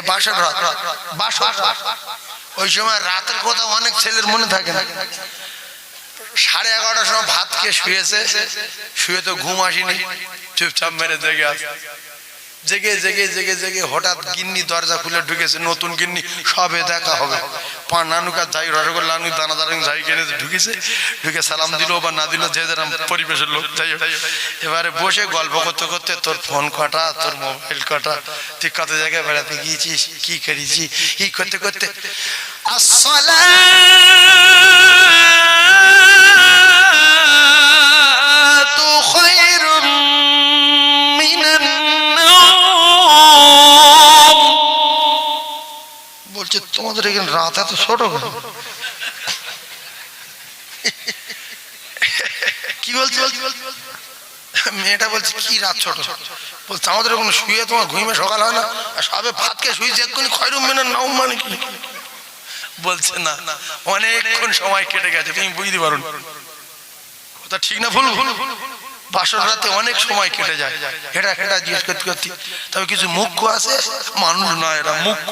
যে বাসন বাসন ওই সময় রাতের কথা অনেক ছেলের মনে থাকে না। সাড়ে এগারোটার সময় ভাত খেয়ে শুয়েছে। শুয়ে তো ঘুম আসেনি। চুপচাপ মেরে দেখে আছে জেগে জেগে জেগে জেগে হঠাৎ গিন্নি দরজা খুলে ঢুকেছে, নতুন গিন্নি, সবে দেখা হবে। পা নানুকা যাই, রসগোল্লা নানু দানা দানা যাই কিনে ঢুকেছে, ঢুকে সালাম দিল বা না দিল, যে যেরকম পরিবেশের লোক, যাই এবারে বসে গল্প করতে করতে তোর ফোন কটা, তোর মোবাইল কটা, তুই কত জায়গায় বেড়াতে গিয়েছিস, কি করেছি কি করতে করতে আসসালাতু তোমাদের এখানে রাত এত ছোট? কি বলছি? মেয়েটা বলছে, কি রাত ছোট? বলছে, আমাদের ওখানে শুয়ে তোমার ঘুমে সকাল হয় না। সবে ভাত খেয়ে শুয়েছে, এক্ষুনি খয়রুম মেনে নাও মানে কি? বলছে, না, অনেকক্ষণ সময় কেটে গেছে, তুমি বুঝতে পারো। কথা ঠিক না ভুল? ভুল বাসর রাতে অনেক সময় কেটে যায়। হেঁটা হেঁটা জিজ্ঞেস করতে করতে, তবে কিছু মুখ্য আছে? মানুষ নয়, এরা মুখ্য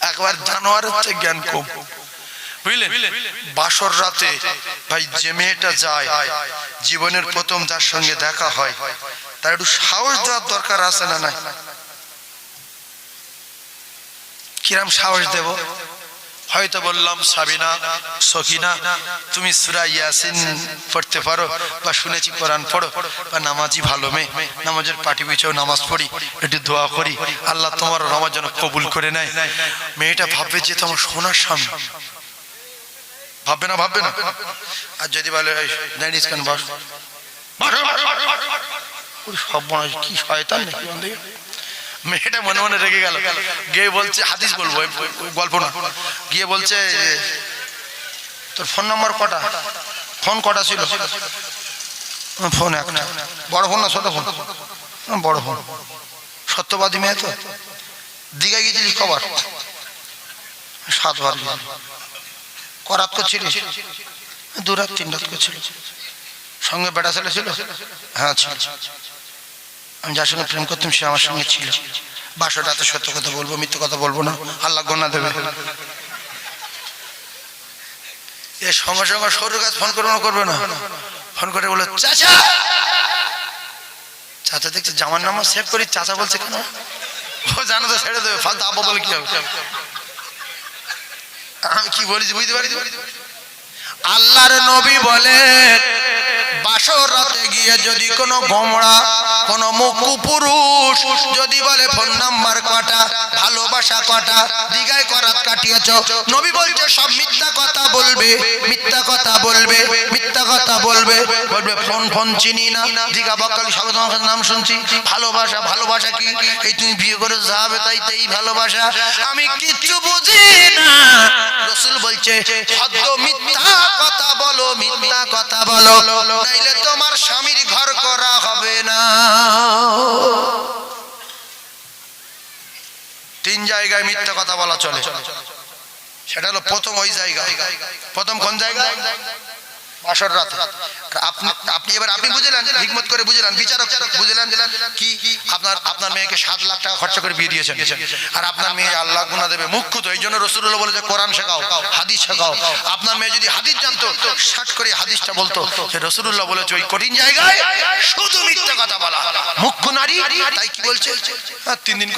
একবার জানোয়ার হচ্ছে জ্ঞান কম বাসর রাতে ভাই যে মেয়েটা যায়, জীবনের প্রথম যার সঙ্গে দেখা হয়, তার একটু সাহস দেওয়ার দরকার আছে না নাই? কিরাম সাহস দেব? হয়তো বললাম সাবিনা সখিনা তুমি সুরা ইয়াসিন পড়তে পারো বা শুনেছি কোরআন পড়ো বা নামাজি ভালো মেয়ে নামাজের পাটি পিছেও নামাজ পড়ি একটু দোয়া করি আল্লাহ তোমার নামাজ যেন কবুল করে নেয়। মেয়েটা ভাববে যে তোমার সোনার স্বামী। ভাববে না ভাববে না? আর যদি বলে কেন বস? সব কি শয়তান নাকি? মেয়েটা মনে মনে রেগে গেল। গিয়ে বলছে, হাদিস বলব গল্প না গিয়ে বলছে, তোর ফোন নম্বর কটা? ফোন কটা ছিল? ফোন একটা। বড় ফোন না ছোট ফোন? বড় ফোন। সত্যবাদী মেয়ে তো। দীঘা গেছিলি কবার? সাতবার করাত করছিলিস দু রাত তিন রাত করছিল সঙ্গে বেটা ছেলে ছিল? হ্যাঁ ছিল। আমি যার সঙ্গে প্রেম করতাম, সে আমার সঙ্গে ছিল। বাসটা তো সত্য কথা বলব, মিথ্যে কথা বলব না। আল্লাহ গোনা দেবে। এ সঙ্গে সঙ্গে সরু গাছ ফোন করবে না করবে না। ফোন করে বলে, চাচা! চাচা দেখছে জামার নাম্বার সেভ করি, চাচা বলছে কেন? ও জানো তো, ছেড়ে দেবে, ফালতু আব্বা বলে কি হবে? আমি কি বলেছি বুঝতে পারি আল্লাহর নবী বলে বাসর রাতে গিয়ে যদি কোনো গোমড়া কোন মুকু পুরুষ যদি বলে, ফোন নাম্বার কটা, ভালোবাসা কটা, দিঘায় করাত কাটিয়েছ? নবী বলছে, সব মিথ্যা কথা বলবে, মিথ্যা কথা বলবে, মিথ্যা কথা বলবে। বলবে, ফোন ফোন চিনি না, দিঘা বকালি সব তোমার নাম শুনছি, ভালোবাসা ভালোবাসা কি? এই তুমি বিয়ে করে যাবে, তাই তাই ভালোবাসা। আমি কিচ্ছু বুঝি না। রসুল বলছে সদ্য মিথ্যা কথা মিথ্যা কথা বলো, নাইলে তোমার স্বামীর ঘর করা হবে না। তিন জায়গায় মিথ্যা কথা বলা চলে। সেটা হলো প্রথম ওই জায়গা। প্রথম কোন জায়গা? শেখাও আপনার হাদিসটা বলতো ওই কঠিন কি বলছে? তিন দিন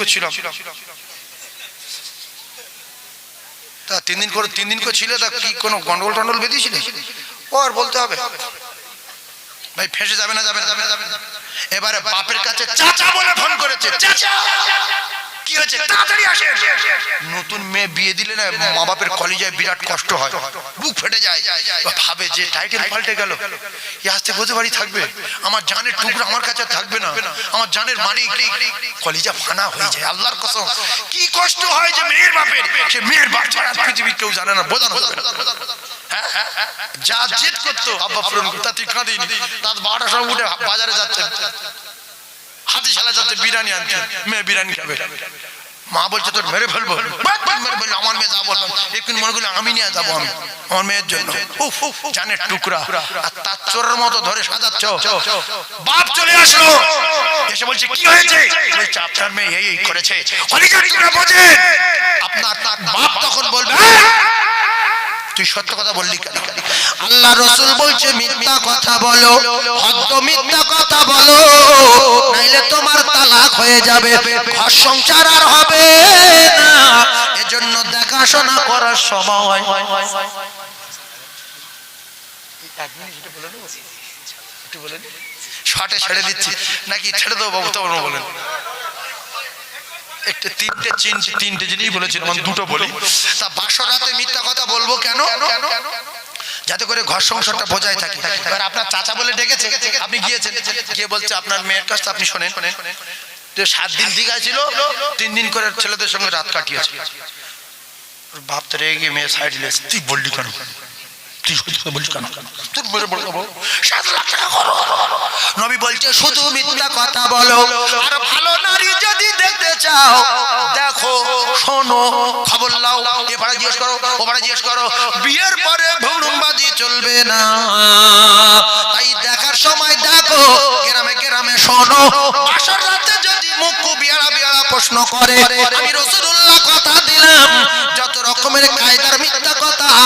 তা তিন দিন করে তিন দিন করে ছিল, তা কি কোনো গন্ডগোল টন্ডল বেঁধেছিলে? আর বলতে হবে। ভাই, ফেসে যাবে না যাবে না, যাবে যাবে এবারে বাপের কাছে চাচা বলে ফোন করেছে। চাচা! কি হয়েছে? তাড়াতাড়ি আসেন। নতুন মেয়ে বিয়ে দিলে না মা বাপের কলেজায় বিরাট কষ্ট হয়। বুক ফেটে যায়। ভাবে যে টাইটেল পাল্টে গেল। এ আসতে বোঝে বাড়ি থাকবে। আমার জানের টুকরো আমার কাছে থাকবে না। আমার জানের মালিক। কলিজা ফানা হয়ে যায়। আল্লাহর কসম। কি কষ্ট হয় যে মেয়ের বাপের। সে মেয়ের বাপ ছাড়া পৃথিবীর কেউ জানে না। বোঝানো যা জেদ করতো আব্বা পূরণ করতো তুই কাঁদিনি। রাত বারোটার সময় উঠে বাজারে যাচ্ছে হাতি শালা যাচ্ছে বিরিয়ানি আনতে মেয়ে বিরিয়ানি খাবে। মা বলছে তোর মেরে ফেলব। মেরে ফেলব? আমার মেয়ে যাব না একদিন মনে করলে আমি নিয়ে যাব আমি। আমার মেয়ের জন্য। উফ, টুকরা। আর তার চোরের মতো ধরে সাজাচ্ছ। বাপ চলে আসলো। এসে বলছে কি হয়েছে? আপনার মেয়ে এই করেছে। আপনার বাপ তখন বলবে "হ্যাঁ, তুই সত্য কথা বললি আল্লাহ রসুল বলছে, মিথ্যা কথা বলো হদ্দ মিথ্যা কথা বলো, নাইলে তোমার তালাক হয়ে যাবে, ঘর সংসার আর হবে না। এজন্য দেখাশোনা করার সময় শটে ছেড়ে দিচ্ছি। নাকি ছেড়ে দেবো বাবু? তখন বলেন। একটা তিনটে চিন- তিনটে জিনিস বলেছিলাম আমি দুটো বলি। তা বাসরাতে মিথ্যা কথা বলব কেন? যাতে করে ঘর সংসারটা বজায় থাকে এবার আপনার চাচা বলে ডেকেছে আপনি গিয়েছেন। গিয়ে বলছে আপনার মেয়ের কাছে আপনি শোনেন। যে সাত দিন দীঘায় ছিল তিন দিন করে ছেলেদের সঙ্গে রাত কাটিয়েছে। বাপ তো রেগে গিয়ে মেয়ে সাইড তুই বললি কেন? তুই সত্যি কথা বলছিস কেন? তোর মেরে বলে দেবো। সাত লাখ টাকা করো। নবী বলছে শুধু মিথ্যা কথা বলো। আর ভালো নারী যদি দেখতে চাও দেখো শোনো খবর লাও এ পাড়া জিজ্ঞেস করো ও পাড়া জিজ্ঞেস করো বিয়ের পরে ভৌরুমবাজি চলবে না? তাই দেখার সময় দেখো গ্রামে গ্রামে শোনো। বাসর রাতে যদি মুখ বিয়ারা বিয়ারা প্রশ্ন করে আমি রসুল্লাহ কথা দিলাম যত রকমের কায়দার মিথ্যা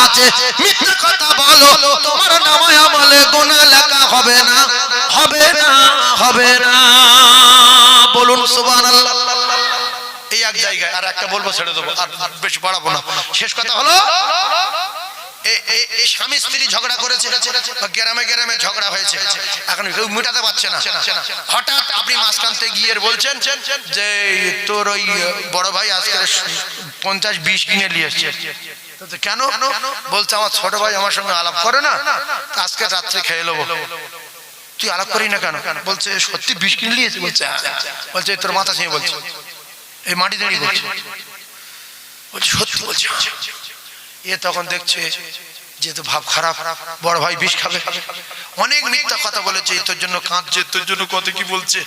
আছে। মিথ্যা কথা বলো, তোমার নামায় আমলে গোনা লেখা হবে না হবে না হবে না। বলুন, সুবহানাল্লাহ। এই এক জায়গায় আর একটা বলব, ছেড়ে দেবো, আর বেশি বাড়াবো না। শেষ কথা হলো স্বামী স্ত্রী ঝগড়া করেছে গ্রামে গ্রামে ঝগড়া হয়েছে। এখন কেউ মেটাতে পারছে না। হঠাৎ আপনি মাঝখানতে গিয়ে বলছেন যে, তোর ওই বড় ভাই আজকে পঞ্চাশ, বিশ কিনে নিয়ে এসছে। কেন? বলছে, আমার ছোট ভাই আমার সঙ্গে আলাপ করে না আজকে রাত্রে খেয়ে নেব। তুই আলাপ করি না কেন? বলছে, সত্যি বিষ কিনে বলছে হ্যাঁ। বলছে, তোর মাথা ছিঁড়ে বলছে এই মাটি দাঁড়িয়ে বলছে, সত্যি বলছে। এ তখন দেখছে যেহেতু ভাব খারাপ, বড় ভাই বিষ খাবে। অনেক মিথ্যা কথা বলেছে তোর জন্য কাঁদছে, তোর জন্য কত কি বলছে?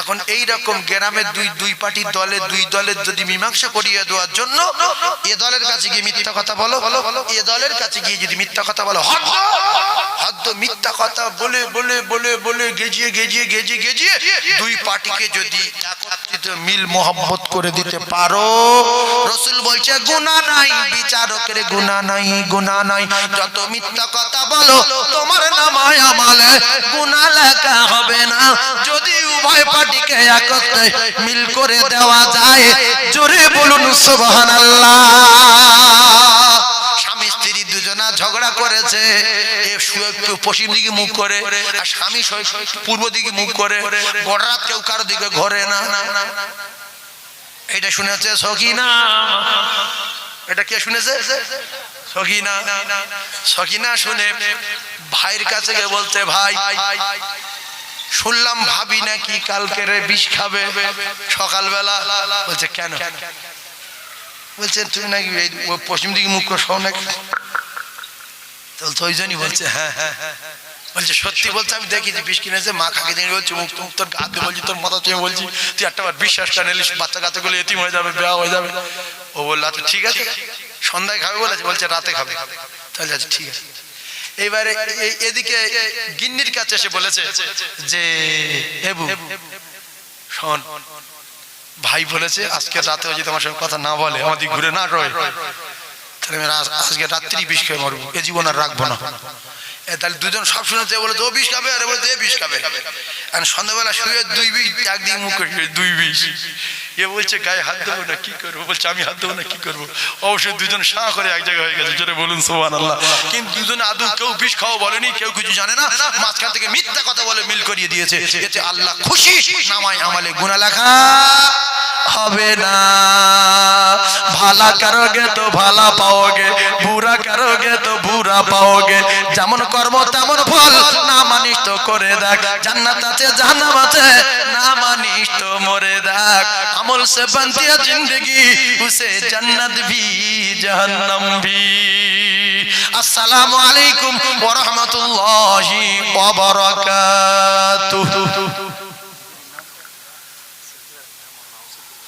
এখন এই রকম গ্রামের দুই দুই পার্টির দলে, দুই দলের যদি মীমাংসা করিয়ে দেওয়ার জন্য এ দলের কাছে গিয়ে মিথ্যা কথা বলো, এ দলের কাছে গিয়ে যদি মিথ্যা কথা বলো হদ্দ মিথ্যা কথা বলে বলে বলে বলে গেজিয়ে গেজিয়ে গেজিয়ে গেজিয়ে দুই পার্টিকে যদি মিল মোহাম্মত করে দিতে পারো। রসুল বলছে গুণা নাই, বিচারকের গুণা নাই গুণা নাই। যত মিথ্যা কথা বলো, তোমার নামায় আমালে। গুণা লেখা হবে না। যদি উভয় পার্টিকে একত্রে মিল করে দেওয়া যায়, জোরে বলুন, সুবহানাল্লাহ। স্বামী, স্ত্রী দুজনা ঝগড়া করেছে। পশ্চিম দিকে মুখ করে, আর স্বামী পূর্ব দিকে মুখ করে গড়রাত কেউ কারও দিকে ঘরে না। এটা শুনেছে সকিনা এটা কে শুনেছে? সকিনা সকিনা শুনে ভাইয়ের কাছে গিয়ে বলতে ভাই, শুনলাম ভাবি নাকি কালকে রে বিষ খাবে সকালবেলা। বলছে, কেন? বলছে, তুমি নাকি পশ্চিম দিকে মুখ করে শোও নাকি তো বলছে, ওই জন্যই বলছে। হ্যাঁ হ্যাঁ হ্যাঁ। বলছে সত্যি বলছে আমি দেখি বিষ কিনেছে মা খাকে দিয়ে বলছি মুখ মুখ তোর হাতে বলছি তোর মাথা চেয়ে বলছি তুই একটা বার বিশ্বাসটা নিলিস বাচ্চা কাচ্চাগুলো এতিম হয়ে যাবে বেয়া হয়ে যাবে। ও বলল আচ্ছা ঠিক আছে। সন্ধ্যায় খাবে বলেছে বলছে রাতে খাবে। তাহলে আচ্ছা ঠিক আছে। এইবারে এদিকে গিন্নির কাছে এসে বলেছে যে এবু শোন ভাই বলেছে আজকে রাতে যদি আমার সঙ্গে কথা না বলে আমাদের ঘুরে না রয়। তাহলে আজকে রাত্রি বিষ খেয়ে মরবো। এ জীবন আর রাখব না। তাহলে দুজন সব শুনেছে বলে, তো বিষ খাবে? আরে বলে এ বিষ খাবে। আর সন্ধ্যাবেলা শুয়ে দুই বিষ একদিন মুখ দুই বিষ। এ বলছে, গায়ে হাত দেবো না, কি করব? বলছে, আমি হাত দেবো না, কি করব? অবশ্যই দুজন সাঁ করে এক জায়গায় হয়ে গেছে। জোরে বলুন সোহান আল্লাহ কিন্তু দুজনে আদৌ কেউ বিষ খাওয়া বলেনি, কেউ কিছু জানে না। মাঝখান থেকে মিথ্যা কথা বলে মিল করিয়ে দিয়েছে। এতে আল্লাহ খুশি। নামায় আমালে গুণা লেখা। হবে না। ভালা কারোগে তো ভালা পাওগে, বুড়া কারোগে তো বুড়া পাওগে। যেমন কর্ম, তেমন ফল, না মানিস তো করে দেখ। জান্নাত আছে, জাহান্নাম আছে, না মানিস তো মরে দেখ। আমল সে বন্তিয়া জিंदगी উসে জান্নাত ভি, জাহান্নাম ভি। আসসালামু আলাইকুম ওয়া রাহমাতুল্লাহি ওয়া বারাকাতুহু।